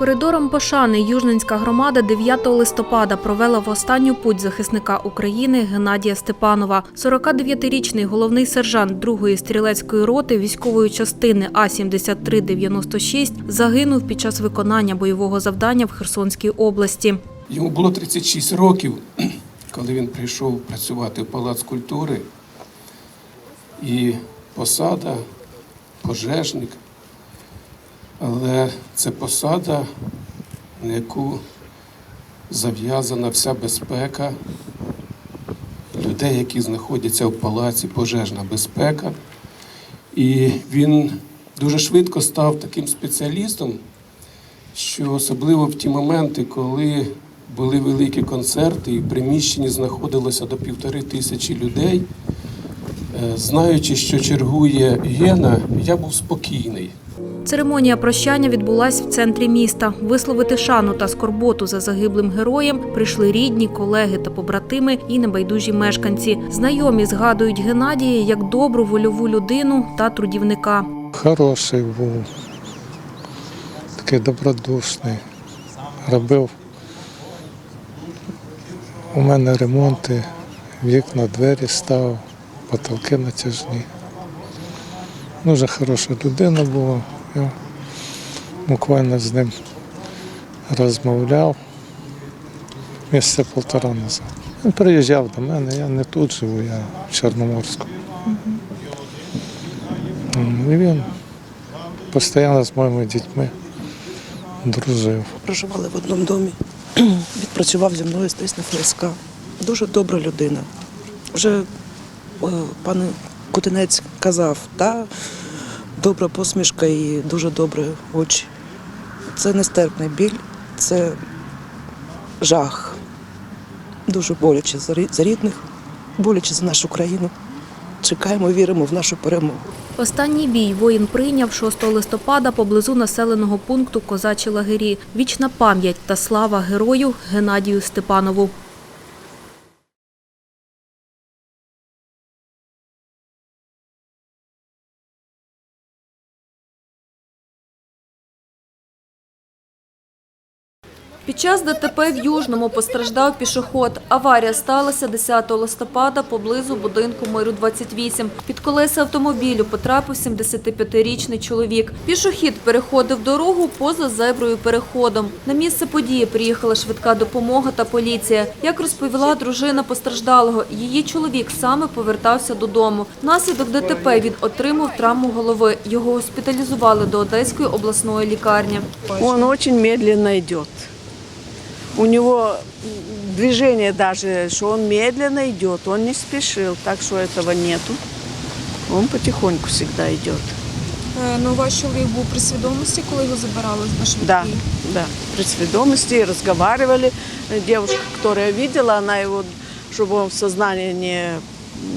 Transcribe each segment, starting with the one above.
Коридором пошани Южненська громада 9 листопада провела в останню путь захисника України Геннадія Степанова. 49-річний головний сержант 2-ї стрілецької роти військової частини А-7396 загинув під час виконання бойового завдання в Херсонській області. Йому було 36 років, коли він прийшов працювати в Палац культури. І посада пожежник. Але це посада, на яку зав'язана вся безпека людей, які знаходяться в палаці, пожежна безпека. І він дуже швидко став таким спеціалістом, що особливо в ті моменти, коли були великі концерти і в приміщенні знаходилося до півтори тисячі людей, е, знаючи, що чергує Гена, я був спокійний. Церемонія прощання відбулась в центрі міста. Висловити шану та скорботу за загиблим героєм прийшли рідні, колеги та побратими і небайдужі мешканці. Знайомі згадують Геннадія як добру вольову людину та трудівника. Хороший був, такий добродушний. Робив у мене ремонти, вікна, двері ставив, потолки натяжні. Дуже хороша людина була. Я буквально з ним розмовляв місяця полтора назад. Він приїжджав до мене, я не тут живу, я в Чорноморську. І він постійно з моїми дітьми дружив. проживали в одному домі. Відпрацював зі мною здесь на ФСК. Дуже добра людина. Вже е, пан Кутинець казав, та добра посмішка і дуже добрі очі. Це нестерпний біль, це жах. Дуже боляче за рідних, боляче за нашу країну. Чекаємо, віримо в нашу перемогу. Останній бій воїн прийняв 6 листопада поблизу населеного пункту Козачі лагері. Вічна пам'ять та слава герою Геннадію Степанову. Під час ДТП в Южному постраждав пішоход. Аварія сталася 10 листопада поблизу будинку Миру 28. Під колеса автомобілю потрапив 75-річний чоловік. Пішохід переходив дорогу поза зеброю переходом. На місце події приїхала швидка допомога та поліція. Як розповіла дружина постраждалого, її чоловік саме повертався додому. Внаслідок ДТП він отримав травму голови. Його госпіталізували до Одеської обласної лікарні. Он очень медленно идет У него движение даже, что он медленно идет, он не спешил, так что этого нету. Он потихоньку всегда идет. Е, Ну, ваш чоловік був при свідомості, коли його забирали на швидкій? Да, да, при сведомости разговаривали. Девушка, которая видела, она его, чтобы он в сознание не,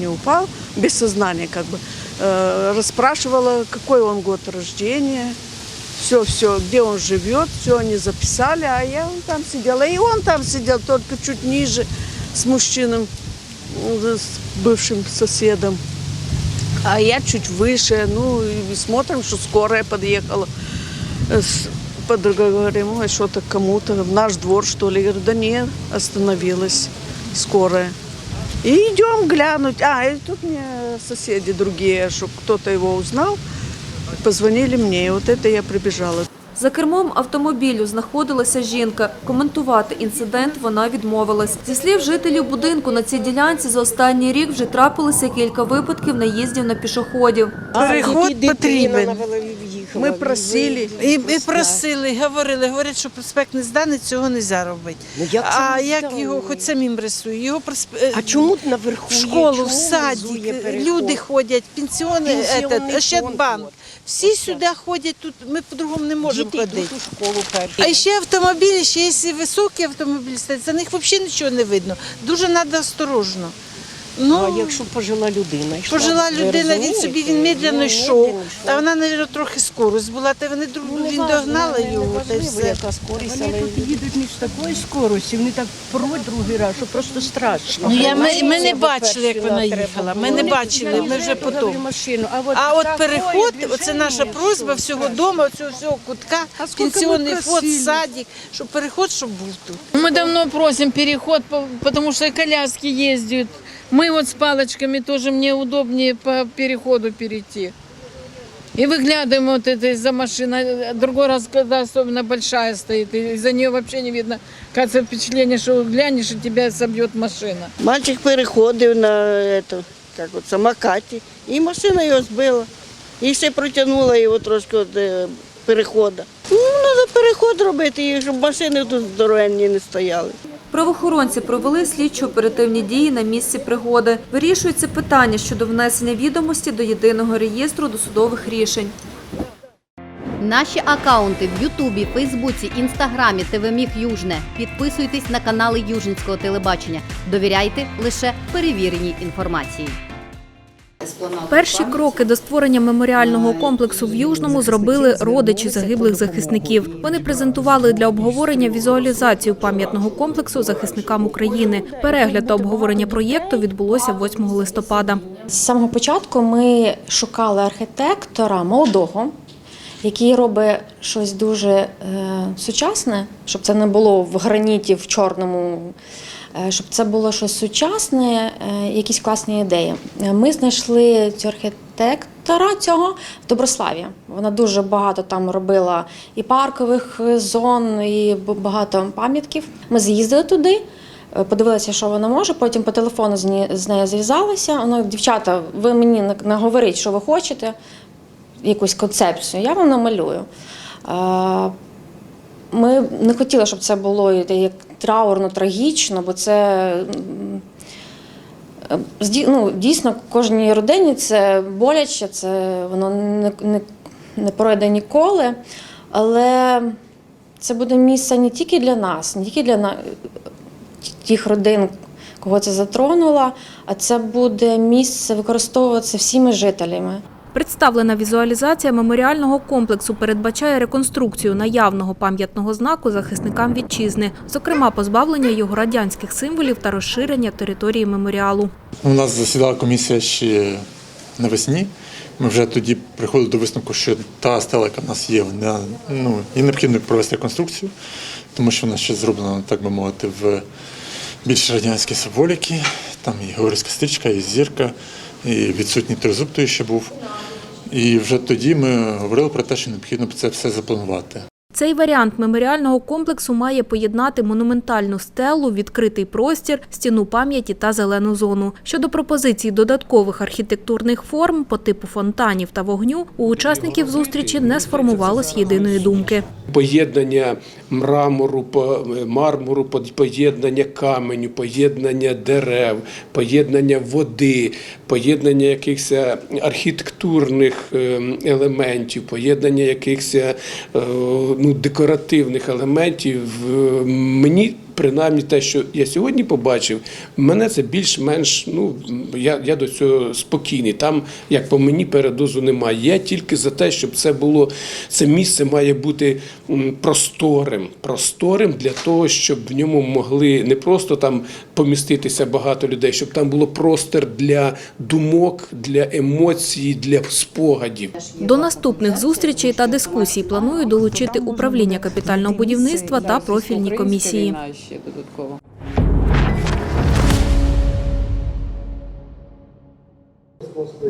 не упал, без сознания как бы, э, расспрашивала, какой он год рождения, все, все, где он живет, все они записали, а я он там сидела. И он там сидел, только чуть ниже, с мужчиной, э, с бывшим соседом. А я чуть выше, ну и смотрим, что скорая подъехала. Э, Подруга говорит, ой, что-то кому-то в наш двор, что ли. Я говорю, да нет, остановилась скорая. И идем глянуть. А, и тут мне соседи другие, что кто-то его узнал, позвонили мені, і от це я прибіжала. За кермом автомобілю знаходилася жінка. Коментувати інцидент вона відмовилась. Зі слів жителів будинку на цій ділянці за останній рік вже трапилося кілька випадків наїздів на пішоходів. Переход потрібен. Ми просили. І, і просили, говорили, говорять, що проспект не зданий, цього не можна робити. Ну, як це а не як зданий? його хоч самим рисую? Його просп... е, А чому наверху в є? школу, Чому в внизу садик, переход? люди ходять, пенсіони, Пенсіонний этот, Ощадбанк. фонд. Всі сюди ходять, тут ми по-другому не можемо Діти ходити. йдуть у школу перші. А ще автомобілі, ще якщо високі автомобілі стоять, за них взагалі нічого не видно. Дуже треба осторожно. Ну, а якщо пожила людина йшла? Пожила ви людина, він розумієте? собі він медленно Ну, йшов. медленно йшов. Та вона, мабуть, трохи скорость була, та вони друг Ну, він неважно, догнала його, та й неважливо, все. яка скорість, Вони але... тут їдуть не з такою скоростю, вони так пруть другий раз, що просто страшно. Ну, я, ми, ми не бачили, як вона їхала. Ми не бачили, ми вже потім. Машину. А от, А от такое переход, оце наша просьба всього дому, цього всього кутка, пенсіонний фонд, садик, щоб переход, щоб був тут. Мы давно просим переход, по- потому что и коляски ездят. Мы вот с палочками тоже мне удобнее по переходу перейти. И выглядываем вот это из-за машины. Другой раз, когда особенно большая стоит, и за нее вообще не видно. Кажется, впечатление, что глянешь, и тебя собьет машина. Мальчик переходив на это, як от, самокаті, і машина його збила. І ще протягнула його трошки від е, переходу. Ну, треба переход робити, і щоб машини тут здоровенні не стояли. Правоохоронці провели слідчо-оперативні дії на місці пригоди. Вирішується питання щодо внесення відомості до єдиного реєстру досудових рішень. Наші акаунти в Ютубі, Фейсбуці, Інстаграмі, ТВ Южне. Підписуйтесь на канали Южницького телебачення. Довіряйте лише перевіреній інформації. Перші кроки до створення меморіального комплексу в Южному зробили родичі загиблих захисників. Вони презентували для обговорення візуалізацію пам'ятного комплексу захисникам України. Перегляд та обговорення проєкту відбулося 8 листопада. З самого початку ми шукали архітектора молодого, який робить щось дуже е, сучасне, щоб це не було в граніті в чорному, е, щоб це було щось сучасне, е, якісь класні ідеї. Е, Ми знайшли цю архітектора цього в Доброславі. Вона дуже багато там робила і паркових е, зон, і багато пам'ятків. Ми з'їздили туди. Е, Подивилася, що вона може. Потім по телефону з нею, зв'язалася. Вона, дівчата, ви мені на- наговоріть, що ви хочете, якусь концепцію, я вам намалюю. Е, Ми не хотіли, щоб це було як траурно, трагічно, бо це ну, дійсно кожній родині це боляче, це воно не, не, не пройде ніколи. Але це буде місце не тільки для нас, не тільки для тих родин, кого це затронуло, а це буде місце використовуватися всіми жителями. Представлена візуалізація меморіального комплексу передбачає реконструкцію наявного пам'ятного знаку захисникам вітчизни, зокрема позбавлення його радянських символів та розширення території меморіалу. У нас засідала комісія ще навесні. Ми вже тоді приходили до висновку, що та стела, яка в нас є, вона ну, їй необхідно провести реконструкцію, тому що вона ще зроблена, так би мовити, в більш радянській символіки. Там і Георгійська стрічка, і зірка, і відсутній тризуб той ще був. І вже тоді ми говорили про те, що необхідно це все запланувати. Цей варіант меморіального комплексу має поєднати монументальну стелу, відкритий простір, стіну пам'яті та зелену зону. Щодо пропозицій додаткових архітектурних форм по типу фонтанів та вогню, у учасників зустрічі не сформувалось єдиної думки. Поєднання мрамору, по- мармуру, поєднання каменю, поєднання дерев, поєднання води, поєднання якихось е, архітектурних е, елементів, поєднання якихось е, ну, декоративних елементів. Е, Мені принаймні те, що я сьогодні побачив, мене це більш-менш. Ну я, я до цього спокійний. Там, як по мені, передозу немає. Я тільки за те, щоб це було це місце має бути просторим, просторим для того, щоб в ньому могли не просто там поміститися багато людей, щоб там було простір для думок, для емоцій, для спогадів. До наступних зустрічей та дискусій планують долучити управління капітального будівництва та профільні комісії. Ще додатково.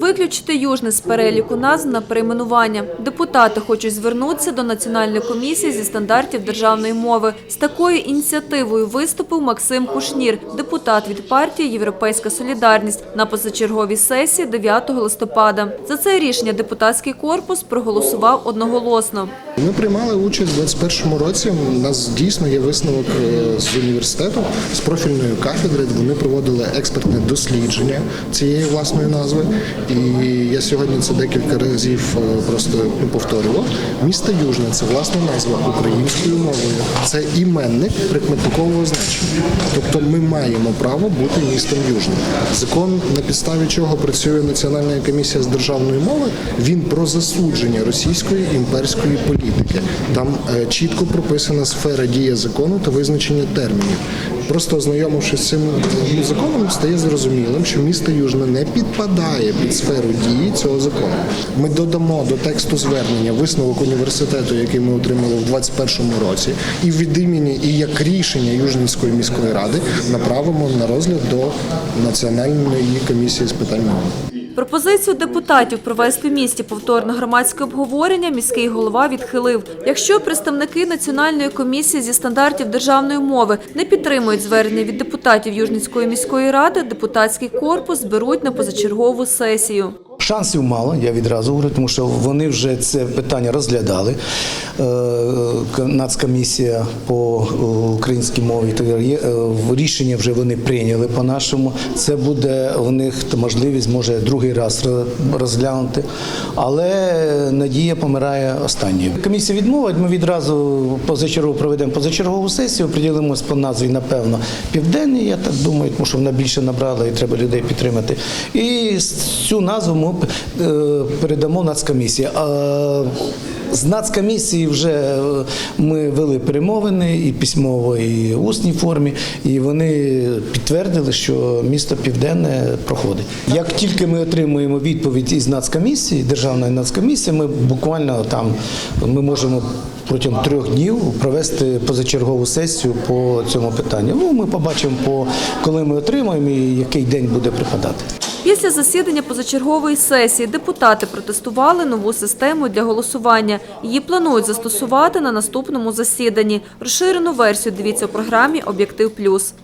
Виключити Южне з переліку назв на перейменування. Депутати хочуть звернутися до Національної комісії зі стандартів державної мови. З такою ініціативою виступив Максим Кушнір, депутат від партії Європейська Солідарність на позачерговій сесії 9 листопада. За це рішення депутатський корпус проголосував одноголосно. Ми приймали участь у 2021 році. У нас дійсно є висновок е, з університету, з профільної кафедри. Вони проводили експертне дослідження цієї власної назви. І я сьогодні це декілька разів е, просто ну, повторював. Місто Южне це власна назва українською мовою. Це іменник прикметникового значення. Тобто ми маємо право бути містом Южним. Закон, на підставі чого працює Національна комісія з державної мови, він про засудження російської імперської політики. Там е, чітко прописана сфера дії закону та визначення термінів. Просто ознайомившись з цим е, законом, стає зрозумілим, що місто Южне не підпадає під сферу дії цього закону. Ми додамо до тексту звернення висновок університету, який ми отримали в 2021 році, і від імені і як рішення Южненської міської ради направимо на розгляд до Національної комісії з питань мови. Пропозицію депутатів провести в місті повторне громадське обговорення міський голова відхилив. Якщо представники Національної комісії зі стандартів державної мови не підтримують звернення від депутатів Южницької міської ради, депутатський корпус зберуть на позачергову сесію. Шансів мало, я відразу говорю, тому що вони вже це питання розглядали. Е, Нацкомісія по е, українській мові е, в- рішення вже вони прийняли по-нашому. Це буде у них можливість, може другий раз розглянути. Але надія помирає останньою. Комісія відмовить. Ми відразу позачергово проведемо позачергову сесію, приділимось по назві, напевно, південний. Я так думаю, тому що вона більше набрала і треба людей підтримати. І цю назву ми е, передамо Нацкомісії. А з Нацкомісії вже е, ми вели перемовини і письмово, і в усній формі, і вони підтвердили, що місто Південне проходить. Як тільки ми отримуємо відповідь із Нацкомісії, Державної Нацкомісії, ми буквально там ми можемо протягом трьох днів провести позачергову сесію по цьому питанню. Ну, ми побачимо, по коли ми отримаємо і який день буде припадати. Після засідання позачергової сесії депутати протестували нову систему для голосування. Її планують застосувати на наступному засіданні. Розширену версію дивіться у програмі Об'єктив Плюс.